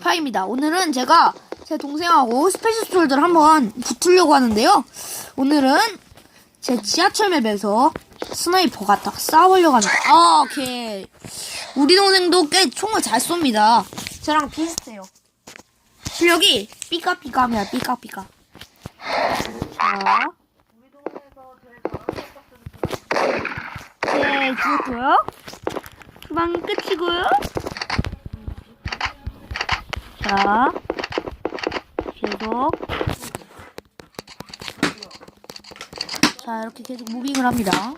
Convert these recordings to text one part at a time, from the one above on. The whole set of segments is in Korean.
파입니다. 오늘은 제가 제 동생하고 스페셜 스톨들 한번 붙으려고 하는데요. 오늘은 제 지하철 맵에서 스나이퍼가 딱 싸우려고 합니다. 아, 오케이. 우리 동생도 꽤 총을 잘 쏩니다. 저랑 비슷해요. 실력이 삐까삐까합니다. 삐까삐까. 자. 네, 죽었고요. 주방 끝이고요. 자, 계속. 자, 이렇게 계속 무빙을 합니다.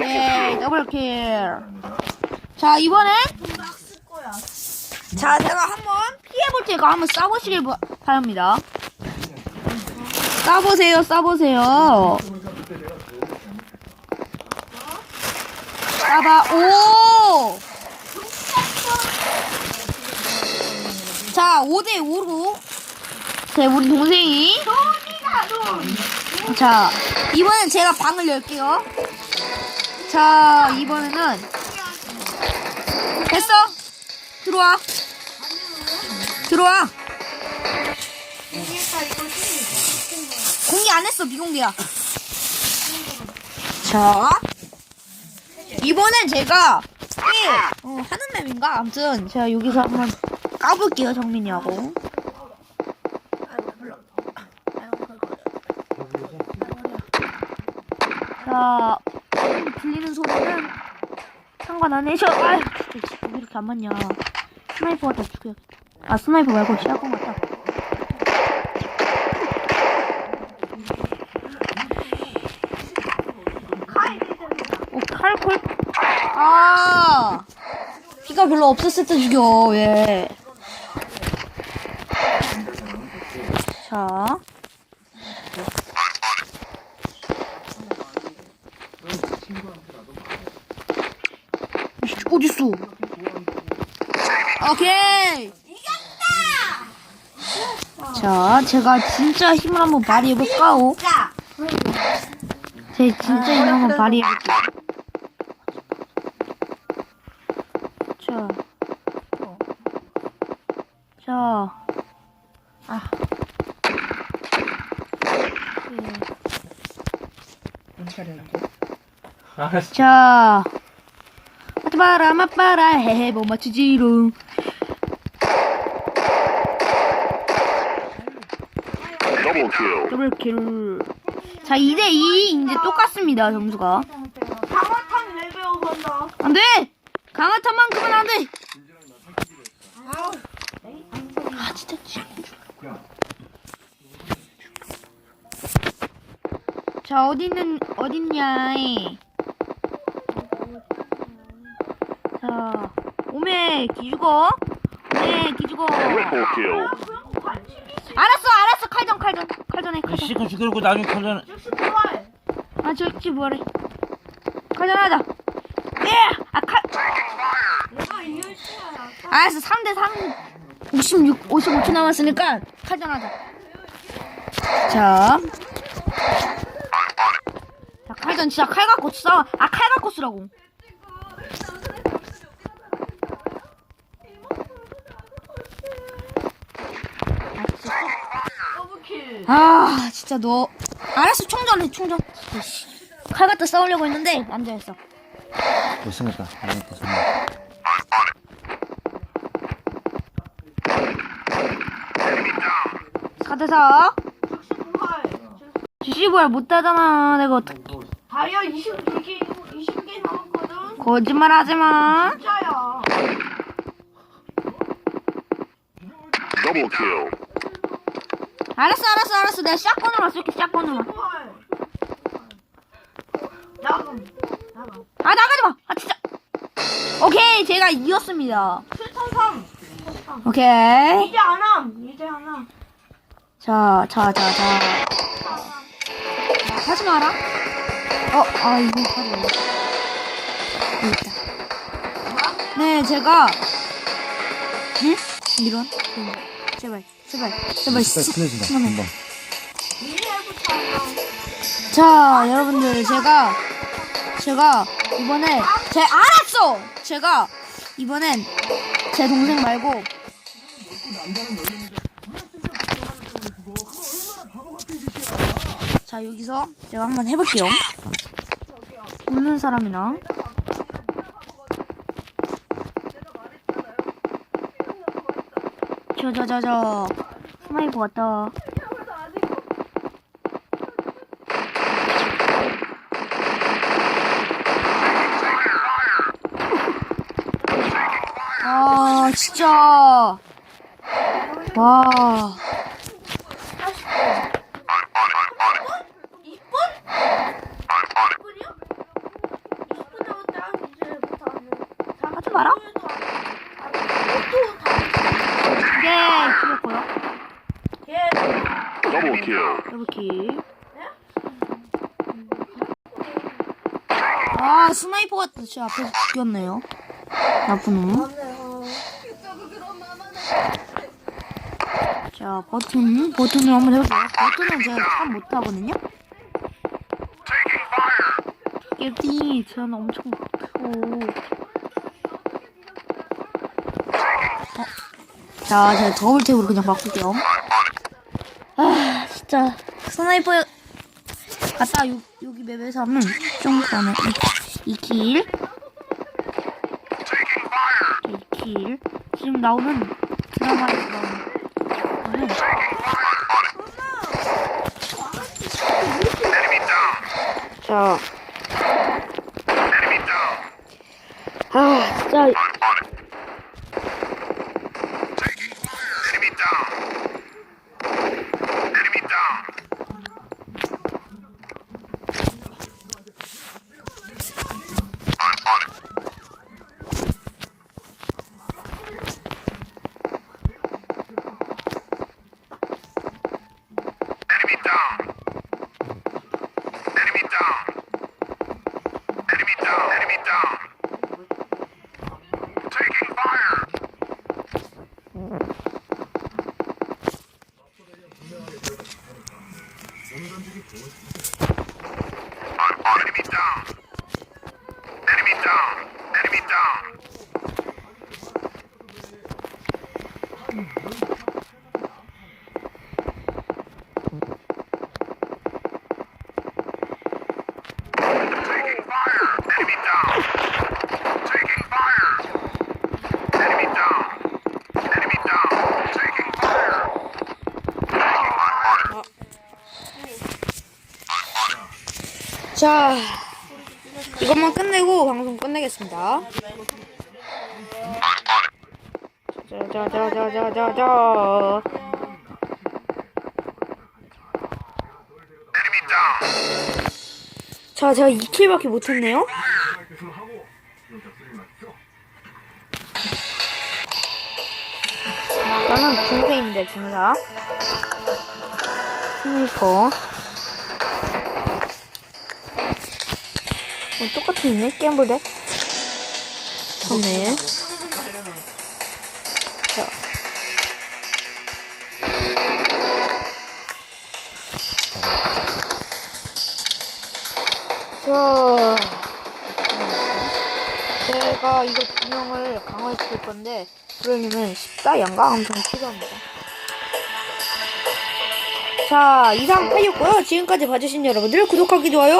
네, 더블킬. 자, 이번엔. 자, 제가 한번 피해볼 테니까 한번 싸보시길 바- 바랍니다. 싸보세요, 싸보세요. 싸봐, 오! 자, 5대 5로. 네, 우리 동생이. 자, 이번엔 제가 방을 열게요. 자, 이번에는. 됐어. 들어와. 들어와. 공개 안 했어, 비공개야. 자. 이번엔 제가, 예, 어, 하는 맵인가? 아무튼, 제가 여기서 한번 까볼게요, 정민이하고. 자, 들리는 소리는 상관 안 해셔. 아유, 왜 이렇게 안 맞냐. 스나이퍼 갖다 죽여야겠다. 아, 스나이퍼 말고 시야건 같다. 오, 칼 콜? 아, 피가 별로 없었을 때 죽여, 왜. 자. 어딨어? 오케이! 자, 제가 진짜 힘을 한번 발휘해볼까요? 제 진짜 힘을 한번 발휘해볼게요. 자. 자. 아. 알았어. 자. 맞봐라, 맞봐라, 헤헤, 못 맞추지롱. Double kill. 더블킬. 자, 2대2, 이제 똑같습니다, 점수가. 강화탄 레벨 건다. 안 돼! 강화탄만큼은 안 돼! 아, 진짜, 진짜. 자, 어디는, 어딨냐, 이. 자, 오메, 기죽어. 오메, 기죽어. Triple kill. 알았어, 알았어, 칼전, 칼전. 칼전해, 칼전. 시간 죽이고 나중에 칼전. 아, 저기 뭐래. 칼전하자. 예! 아, 칼. 알았어, 3대3. 56, 55초 남았으니까 칼전하자. 자. 자, 칼전 진짜 칼 갖고 싸워. 아, 칼 갖고 쓰라고. 아, 진짜. 아, 너. 알았어, 충전해, 충전. 씨. 칼 갖다 싸우려고 했는데, 남자였어. 못생겼다. 잘생겼다. 정말. 사대4 즉시 부활. 지시부활 못하잖아. 내가 어떻게. 다이아 20개, 20개 남았거든. 거짓말 하지 마. 진짜야. Double kill. 알았어, 알았어, 알았어. 내가 샷건으로 쓸게, 샷건으로. 부활. 나가. 나가. 아, 나가지 마! 아, 진짜. 오케이, 제가 이겼습니다. 7탄 3. 오케이. 이제 안 함. 이제 안 함. 자, 자, 자, 자. 자, 하지 마라. 어, 아, 이거 하지 마. 여기 있다. 네, 제가. 응? 이런? 응. 제발, 제발, 제발. 클래진다. 그만해. 금방. 미래부터 안 함. 자, 여러분들, 제가, 제가, 이번에, 제, 알았어! 제가, 이번엔 제 동생 말고 자 여기서 제가 한번 해볼게요 웃는 사람이랑 저저저저. 스나이퍼 왔다. 아 진짜. 와 20분이요? 20분 남았다. 이제 못하는. 하지 마라 예 틀렸고요 예. Double kill. 더블킬 아 스나이퍼가 제 앞에서 죽였네요 나쁜 놈 자, 버튼, 버튼을 한번 해볼게요. 버튼은 제가 참 못하거든요? 깨비, 제가 엄청 못하고. 어. 자, 제가 더블탭으로 그냥 바꿀게요. 아, 진짜. 스나이퍼, 갔다, 요, 여기 맵에서 하면 좀 그러네. 2킬. 2킬. 지금 나오는 드라마에서 나오는. 자. 아, 진짜. 자, 이것만 끝내고 방송 끝내겠습니다. 자자자자자자자. 자, 제가 2킬밖에 못했네요. 나는 중세인데 중사. 스니퍼. 어, 똑같이 있네? 게임보드? 처음에. 자. 자. 제가 이거 두 명을 강화시킬 건데, 그러려면 14 양가 엄청 필요합니다. 자, 이상 파이였고요. 지금까지 봐주신 여러분들 구독하기 좋아요.